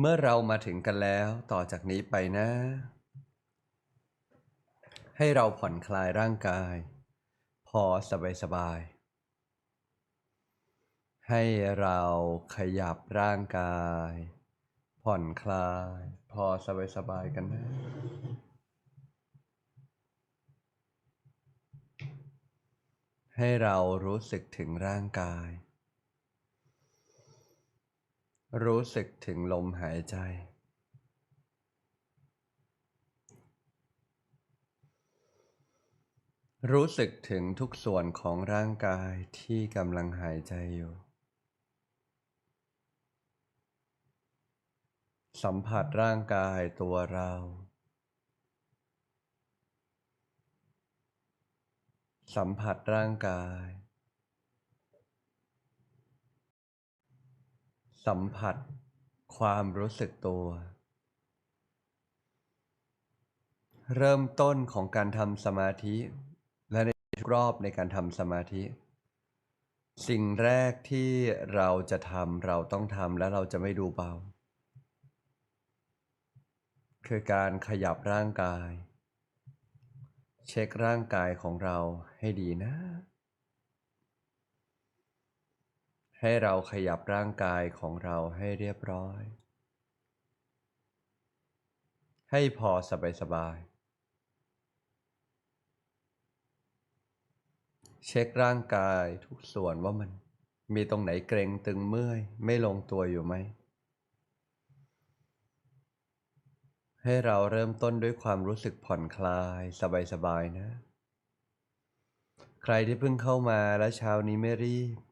เมื่อเรามาถึงกันแล้วต่อจากนี้ไปนะ ให้เราผ่อนคลายร่างกาย พอสบายสบายๆให้เราขยับร่างกาย ผ่อนคลาย พอสบายสบายๆกันนะให้เรารู้สึกถึงร่างกาย รู้สึกถึงลมหายใจ รู้สึกถึงทุกส่วนของร่างกายที่กำลังหายใจอยู่ สัมผัสร่างกายตัวเรา สัมผัสร่างกาย สัมผัสความรู้สึกตัว เริ่มต้นของการทำสมาธิ และในทุกรอบในการทำสมาธิ สิ่งแรกที่เราจะทำเราต้องทำและเราจะไม่ดูเบา คือการขยับร่างกาย เช็คร่างกายของเราให้ดีนะ ให้เราขยับร่างกายของเราให้เรียบร้อย ให้พอสบายสบายๆเช็คร่างกายทุกส่วนว่ามันมีตรงไหนเกร็งตึงเมื่อย ไม่ลงตัวอยู่ไหม ให้เราเริ่มต้นด้วยความรู้สึกผ่อนคลายสบายๆนะ ใครที่เพิ่งเข้ามาและเช้านี้ไม่รีบ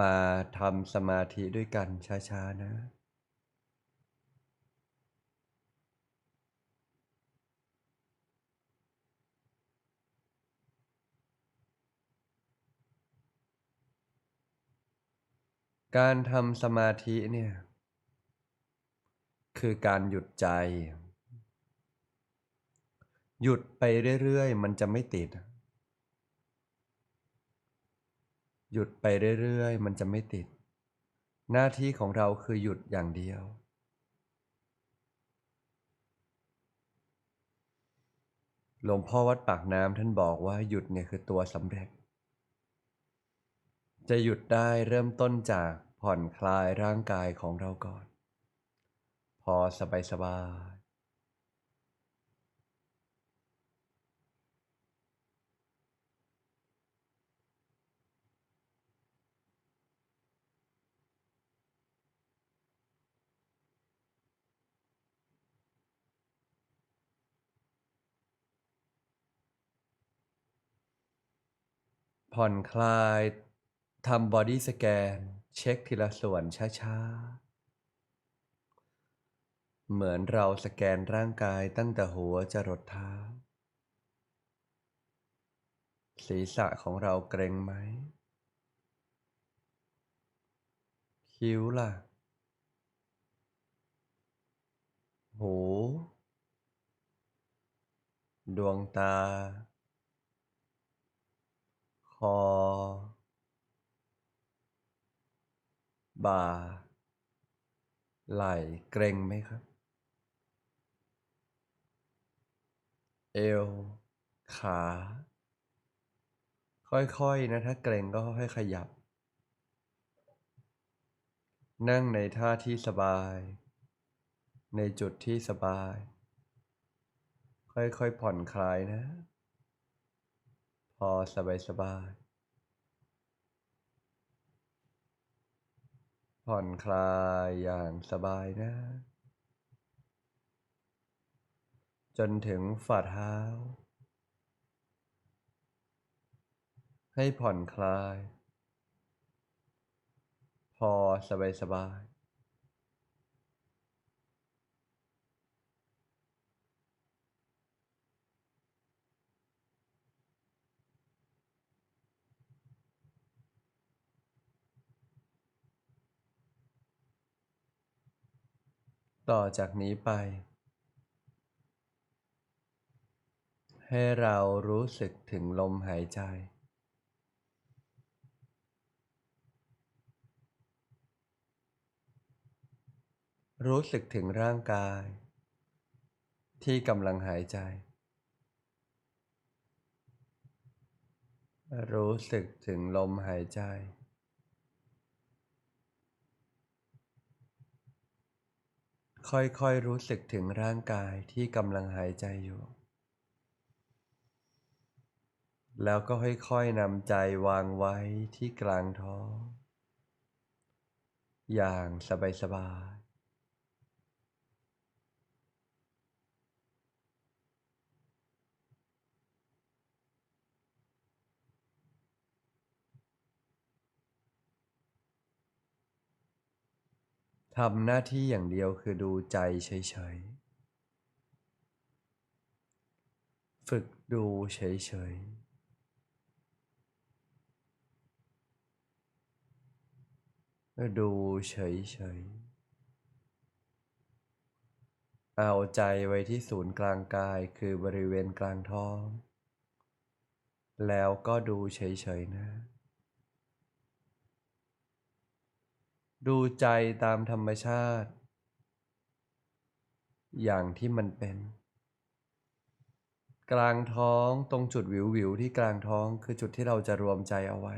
มาทำสมาธิด้วยกันช้าๆนะการทำสมาธิเนี่ย คือการหยุดใจ หยุดไปเรื่อยๆ มันจะไม่ติด หยุดไปเรื่อยๆ มันจะไม่ติด หน้าที่ของเราคือหยุดอย่างเดียว หลวงพ่อวัดปากน้ำท่านบอกว่าหยุดเนี่ยคือตัวสำเร็จ จะหยุดได้เริ่มต้นจากผ่อนคลายร่างกายของเราก่อน พอสบายสบาย ผ่อนคลายทำบอดี้สแกน เช็คทีละส่วนช้าๆ เหมือนเราสแกนร่างกายตั้งแต่หัวจรดเท้า ศีรษะของเราเกรงไหม คิ้วล่ะ หู ดวงตา คอ บ่า ไหล่เกร็งไหมครับ เอว ขา ค่อยๆนะ ถ้าเกร็งก็ค่อยขยับ นั่งในท่าที่สบาย ในจุดที่สบาย ค่อยๆผ่อนคลายนะ อสบายๆผ่อนคลายอย่างสบายนะ จนถึงฝ่าเท้า ให้ผ่อนคลาย พอสบายๆ ต่อจากนี้ไป ให้เรารู้สึกถึงลมหายใจ รู้สึกถึงร่างกาย ที่กำลังหายใจ รู้สึกถึงลมหายใจ ค่อยๆรู้สึกถึงร่างกายที่กำลังหายใจอยู่ แล้วก็ค่อยๆนำใจวางไว้ที่กลางท้อง อย่างสบายๆ ทำหน้าที่อย่างเดียวคือดูใจเฉยๆ ฝึกดูเฉยๆดูเฉยๆ เอาใจไว้ที่ศูนย์กลางกายคือบริเวณกลางท้อง แล้วก็ดูเฉยๆนะ ดูใจตามธรรมชาติ อย่างที่มันเป็น กลางท้องตรงจุดวิววิวที่กลางท้องคือจุดที่เราจะรวมใจเอาไว้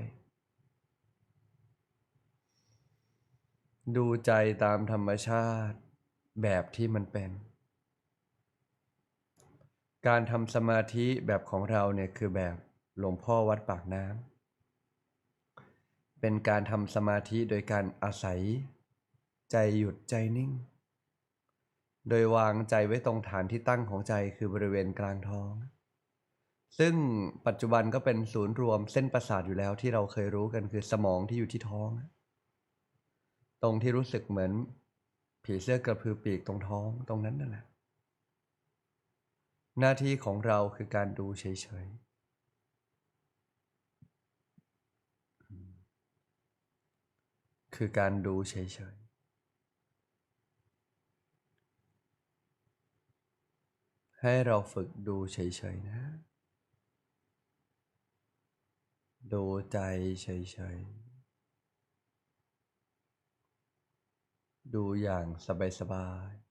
ดูใจตามธรรมชาติแบบที่มันเป็น การทำสมาธิแบบของเราเนี่ยคือแบบหลวงพ่อวัดปากน้ำ เป็นการทำสมาธิโดยการอาศัย ใจหยุดใจนิ่ง โดยวางใจไว้ตรงฐานที่ตั้งของใจคือบริเวณกลางท้อง ซึ่งปัจจุบันก็เป็นศูนย์รวมเส้นประสาทอยู่แล้วที่เราเคยรู้กันคือสมองที่อยู่ที่ท้อง ตรงที่รู้สึกเหมือน ผีเสื้อกระพือปีกตรงท้องตรงนั้นนั่นแหละหน้าที่ของเราคือการดูเฉยๆ คือการดูเฉยๆ ให้เราฝึกดูเฉยๆนะ ดูใจเฉยๆ ดูอย่างสบายๆ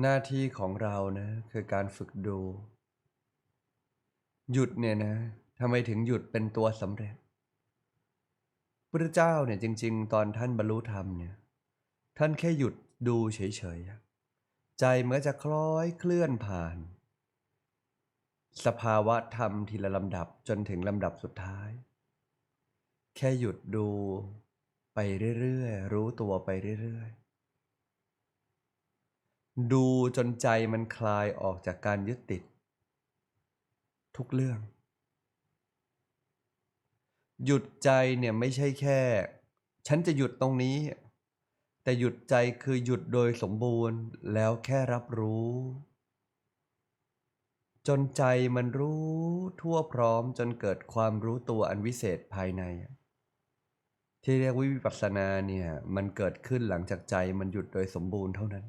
หน้าที่ของเรานะคือการฝึกดู หยุดเนี่ยนะทำไมถึงหยุดเป็นตัวสำเร็จพระเจ้าเนี่ยจริง ๆ ตอนท่านบรรลุธรรมเนี่ยท่านแค่หยุดดูเฉยๆใจเหมื่อนจะคล้อยเคลื่อนผ่าน สภาวะธรรมทีละลำดับจนถึงลำดับสุดท้าย แค่หยุดดูไปเรื่อยๆรู้ตัวไปเรื่อยๆ ดูจนใจมันคลายออกจากการยึดติด ทุกเรื่อง หยุดใจเนี่ยไม่ใช่แค่ ฉันจะหยุดตรงนี้ แต่หยุดใจคือหยุดโดยสมบูรณ์แล้วแค่รับรู้ จนใจมันรู้ทั่วพร้อมจนเกิดความรู้ตัวอันวิเศษภายใน ที่เรียกวิปัสสนาเนี่ยมันเกิดขึ้นหลังจากใจมันหยุดโดยสมบูรณ์เท่านั้น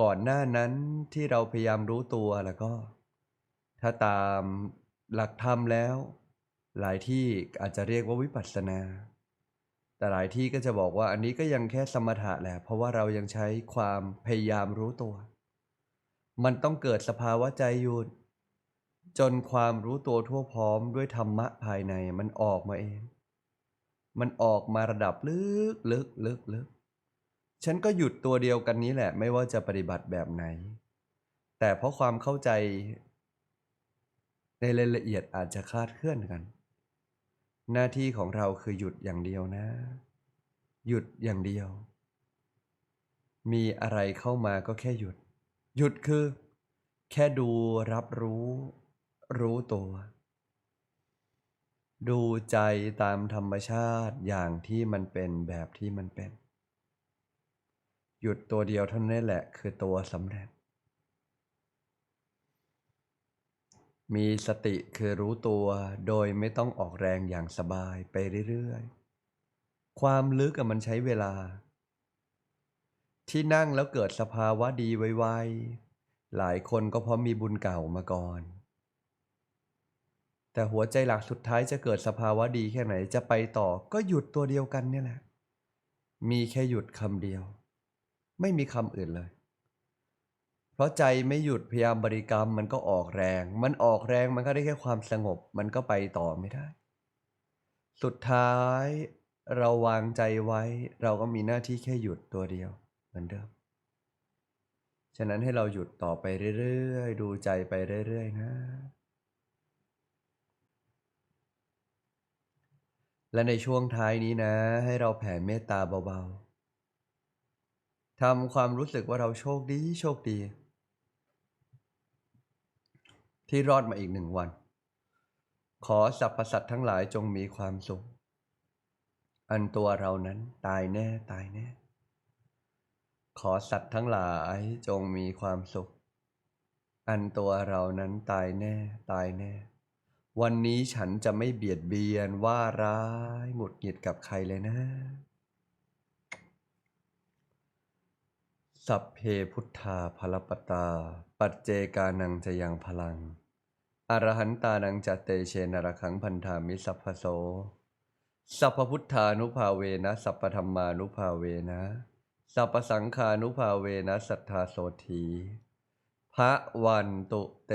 ก่อนหน้านั้นที่เราพยายามรู้ตัวแล้วก็ ถ้าตามหลักธรรมแล้ว หลายที่อาจจะเรียกว่าวิปัสสนา แต่หลายที่ก็จะบอกว่าอันนี้ก็ยังแค่สมถะแหละเพราะว่าเรายังใช้ความพยายามรู้ตัว มันต้องเกิดสภาวะใจหยุดจนความรู้ตัวทั่วพร้อมด้วยธรรมะภายในมันออกมาเอง มันออกมาระดับลึกลึกลึกลึก ฉันก็หยุดตัวเดียวกันนี้แหละ ไม่ว่าจะปฏิบัติแบบไหน แต่เพราะความเข้าใจ ในรายละเอียดอาจจะคลาดเคลื่อนกัน หน้าที่ของเราคือหยุดอย่างเดียวนะ หยุดอย่างเดียว มีอะไรเข้ามาก็แค่หยุด หยุดคือ แค่ดูรับรู้ รู้ตัว ดูใจตามธรรมชาติอย่างที่มันเป็นแบบที่มันเป็น หยุดตัวเดียวเท่านั้นแหละคือตัวสำเร็จ มีสติคือรู้ตัวโดยไม่ต้องออกแรงอย่างสบายไปเรื่อยๆ ความลึกมันใช้เวลา ที่นั่งแล้วเกิดสภาวะดีไวๆ หลายคนก็เพราะมีบุญเก่ามาก่อน แต่หัวใจหลักสุดท้ายจะเกิดสภาวะดีแค่ไหนจะไปต่อก็หยุดตัวเดียวกันนี่แหละ มีแค่หยุดคำเดียว ไม่มีคำอื่นเลย เพราะใจไม่หยุดพยายามบริกรรมมันก็ออกแรง มันออกแรงมันก็ได้แค่ความสงบ มันก็ไปต่อไม่ได้ สุดท้ายเราวางใจไว้ เราก็มีหน้าที่แค่หยุดตัวเดียวเหมือนเดิม ฉะนั้นให้เราหยุดต่อไปเรื่อยๆ ดูใจไปเรื่อยๆ นะ และในช่วงท้ายนี้นะ ให้เราแผ่เมตตาเบาๆ ทำความรู้สึกว่าเราโชคดีโชคดี ที่รอดมาอีกหนึ่งวัน ขอสรรพสัตว์ทั้งหลายจงมีความสุข อันตัวเรานั้นตายแน่ตายแน่ ขอสัตว์ทั้งหลายจงมีความสุข อันตัวเรานั้นตายแน่ตายแน่ วันนี้ฉันจะไม่เบียดเบียนว่าร้ายหงุดหงิดกับใครเลยนะ สัพเพพุทธาภลปตา ปัจเจกานังจะยังพลัง อรหันตานังจัตเตเชนรคังพันธามิสัพพโส สัพพุทธานุภาเวนะสัพพธรรมานุภาเวนะสัพพสังฆานุภาเวนะสัทธาโสธีพระวันตุเต